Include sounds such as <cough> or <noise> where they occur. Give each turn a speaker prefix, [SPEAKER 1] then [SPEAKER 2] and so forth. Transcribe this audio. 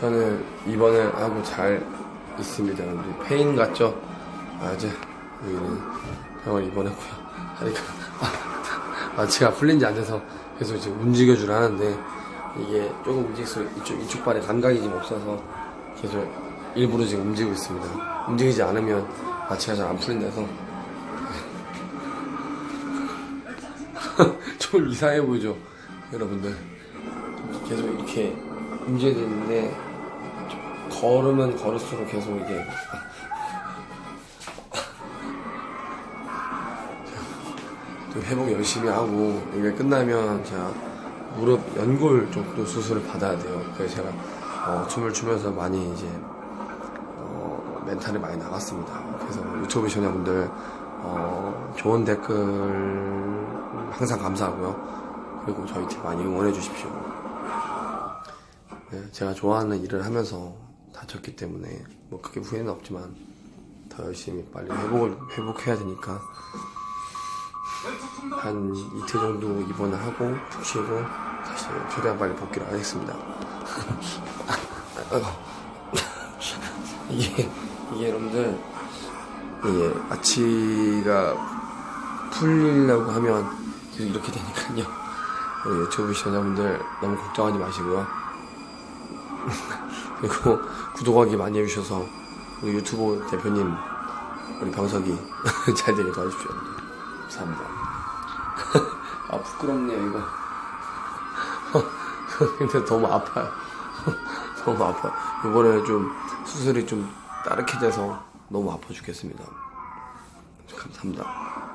[SPEAKER 1] 저는 입원을 하고 잘 있습니다. 여러분들 페인 같죠? 아, 이제 여기는 병원 입원했고요. 하니까 <laughs> 아, 마취가 풀린지 안 돼서 계속 이제 움직여주려 하는데 이게 조금 움직일수록 이쪽, 이쪽 발에 감각이 좀 없어서 계속 일부러 지금 움직이고 있습니다. 움직이지 않으면 마취가 잘 안 풀린다서 <laughs> 좀 이상해 보이죠, 여러분들. 계속 이렇게 움직여야 되는데 걸으면 걸을수록 계속 이게 또 회복 열심히 하고 이게 끝나면 제가 무릎 연골 쪽도 수술을 받아야 돼요. 그래서 제가 어, 춤을 추면서 많이 이제 어, 멘탈이 많이 나갔습니다. 그래서 유튜브 시청자분들 어, 좋은 댓글 항상 감사하고요. 그리고 저희 팀 많이 응원해 주십시오. 네, 제가 좋아하는 일을 하면서 다쳤기 때문에 뭐 크게 후회는 없지만 더 열심히 빨리 회복을 회복해야 되니까 한 이틀 정도 입원을 하고 푹 쉬고 다시 최대한 빨리 복귀를 하겠습니다. 이게 이게 여러분들 이게 마취가 풀리려고 하면 계속 이렇게 되니까요. 유튜브 시청자분들 너무 걱정하지 마시고요. <laughs> 그리고 구독하기 많이 해주셔서 우리 유튜브 대표님 우리 병석이 <laughs> 잘 되게 도와주십시오. 감사합니다. 아 부끄럽네요 이거. <laughs> 근데 너무 아파요. 너무 아파요. 이번에 좀 수술이 좀 따르게 돼서 너무 아파 죽겠습니다. 감사합니다.